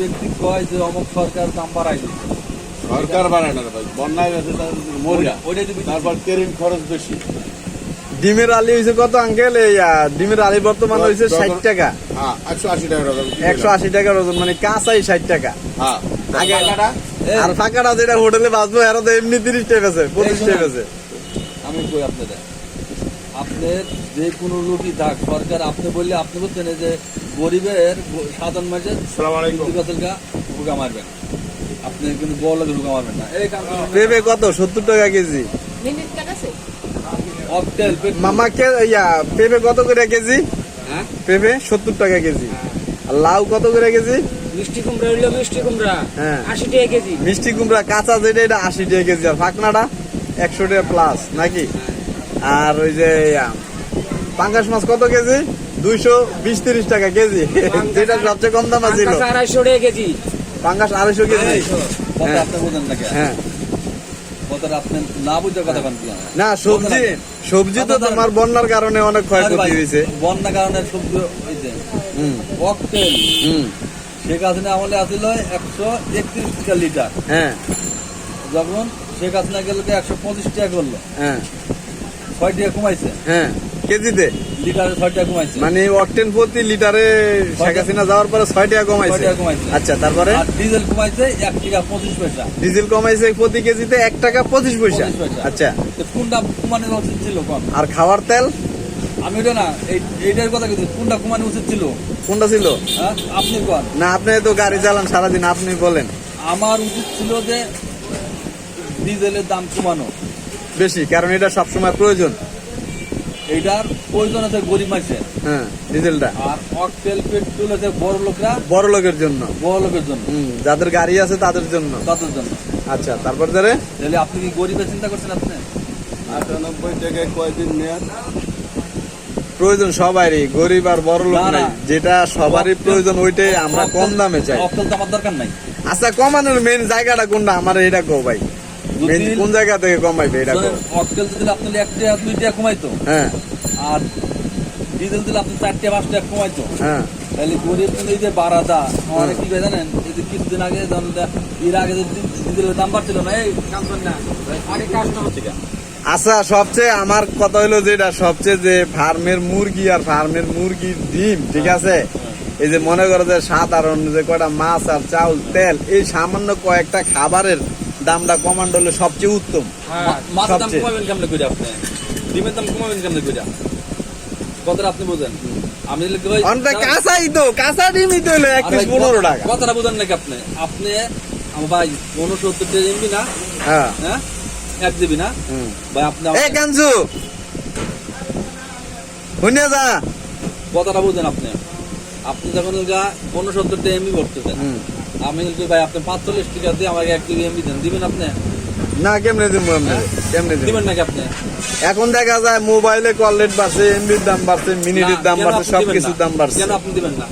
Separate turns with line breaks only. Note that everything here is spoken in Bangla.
ব্যক্তি কয় যে অমুক সরকার দাম বাড়াই
সরকার বাড়ায় না ভাই বন্যায় গেছে মরিয়া।
ওইটা যদি
তারপর কেরিং খরচ বেশি।
ডিমের আলি হয়েছে কত আঙ্কেল? এই ডিমের আলি বর্তমানে হয়েছে ষাট টাকা।
হ্যাঁ একশো আশি টাকা টাকা
একশো আশি টাকার ওজন মানে কাঁচাই ষাট টাকা।
হ্যাঁ
আগে
টাকাটা
আর ফাঁকাটা যেটা হোটেলে বাঁচবো এরা তো এমনি তিরিশ টাকা আছে পঁচিশ টাকা আছে।
আমি কই আপনাদের? আপনার যে কোনো লোকই থাক সরকার আপনি বললে আপনি বলছেন এই যে গরিবের সাধারণ গাছলকা ঢুকা মারবেন। আপনি কিন্তু বড় লোকের ঢুকা মারবেন না। এই
পেঁপে কত? সত্তর টাকা কেজি।
মিনিট কাটাছে
অকটেল
মামা কে ইয়া পেঁপে কত করে কেজি?
হ্যাঁ?
পেঁপে সত্তর টাকা কেজি। আর লাউ কত করে কেজি?
মিষ্টি কুমড়া হইল মিষ্টি কুমড়া।
হ্যাঁ।
আশি টাকা কেজি।
মিষ্টি কুমড়া কাঁচা যেটা এটা আশি টাকা কেজি। আর ফাঁকনাটা একশো টাকা প্লাস নাকি? আর ওই যে ইয়া, পাঙ্গাস মাছ কত কেজি? দুইশো বিশ তিরিশ টাকা কেজি। যেটা সবচেয়ে কম দাম
আছে আড়াইশো টাকা কেজি।
পাঙ্গাস আড়াইশো কেজি। হ্যাঁ। হ্যাঁ।
না কথা বলেন
না সবজি সবজি তো তোমার বন্যার কারণে অনেক ক্ষয়ক্ষতি হয়েছে।
বন্যা কারণে সবজি অকটেল
হুম।
শেখ হাসিনা আমলে আসছিল একশো একত্রিশ টাকা লিটার।
হ্যাঁ।
যখন শেখ হাসিনা গেল একশো পঁচিশ টাকা করল।
হ্যাঁ।
ছয় টাকা কমাইছে।
হ্যাঁ। কেজিতে?
লিটারে ছয় টাকা কমাইছে।
মানে অকটেন প্রতি লিটারে শেখ হাসিনা যাওয়ার পরে ছয় টাকা কমাইছে। আচ্ছা তারপরে?
ডিজেল কমাইছে এক টাকা পঁচিশ পয়সা।
ডিজেল কমাইছে প্রতি কেজিতে এক টাকা পঁচিশ পয়সা? আচ্ছা।
কোনটা কমানো উচিত ছিল কম
আর খাওয়ার তেল?
আমি এটা না এই- এইটার কথা কিন্তু কোনটা কমানো উচিত ছিল?
কোনটা ছিল?
হ্যাঁ? আপনি কন?
না আপনি তো গাড়ি চালান সারাদিন আপনি বলেন।
আমার উচিত ছিল যে ডিজেলের দাম কমানো।
বেশি কারণ এটা সবসময় প্রয়োজন।
এইটার প্রয়োজন আছে গরিব মানুষের।
হ্যাঁ ডিজেলটা
আর অকটেল পেট্রোল আছে বড় লোকরা।
বড় লোকের জন্য।
বড় লোকের জন্য।
হুম যাদের গাড়ি আছে তাদের জন্য।
তাদের জন্য।
আচ্ছা তারপর ধরে
তাহলে আপনি কি গরিবের চিন্তা করছেন আপনি?
আটানব্বই টাকায় কয়দিন মেয়াদ
প্রয়োজন সবারই গরিব আর বড় লোক। নাই। যেটা সবারই প্রয়োজন ওইটাই আমরা কম দামে চাই।
অকটেল তো আমার দরকার নাই।
আচ্ছা কমানোর মেন জায়গাটা কোনটা? আমার এটা কো ভাই। কোন জায়গা থেকে কমাইবে এটা
যদি আপনি এক টাকা দুই টাকা কমাইতো।
হ্যাঁ।
আর ডিজেল দিলে আপনি চার টাকা পাঁচ টাকা কমাইতো।
হ্যাঁ।
তাহলে গরিব কিন্তু এই যে বারাদা অনেক কি ভাই জানেন এই যে কিছুদিন আগে এর আগে যে ডিজেলের দাম বাড়ছিল না এই কাম না। আগে কাস্টমার থেকে
আচ্ছা সবচেয়ে আমার কথা হলো যেটা সবচেয়ে যে ফার্মের মুরগি আর ফার্মের মুরগির ডিম ঠিক আছে? এই যে মনে করো যে সাধারণ যে কয়টা মাছ আর চাউল তেল এই সামান্য কয়েকটা খাবারের দামটা কমান্ড হলে সবচেয়ে উত্তম।
মাছের দাম কমাবেন কেমনে করে আপনি? ডিমের দাম কমাবেন কেমনে করে কথাটা আপনি বোঝেন। আমি যদি
কাঁচাই তো কাঁচা ডিমই তো এক পিস পনেরো টাকা।
কথাটা বোঝেন নাকি আপনি? আপনি আমার ভাই উনসত্তর টাকা এমবি না?
হ্যাঁ।
হ্যাঁ? এক দিবি না? ভাই আপনি
এ কাঞ্জু শুনে যা।
কথাটা বুঝেন আপনি। আপনি যখন উনসত্তর টাকা এমবি করতেছেন। আমি ভাই আপনি পাঁচচল্লিশ টাকা দিয়ে আমাকে এক জিবি এমবি দেন। দিবেন আপনি?
না কেমনে দিব এমনি কেমনে
দিবেন নাকি আপনি?
এখন দেখা যায় মোবাইলে কল রেট বাড়ছে এমবির দাম বাড়ছে মিনিটের দাম বাড়ছে সবকিছুর দাম বাড়ছে।
কেন আপনি দিবেন না?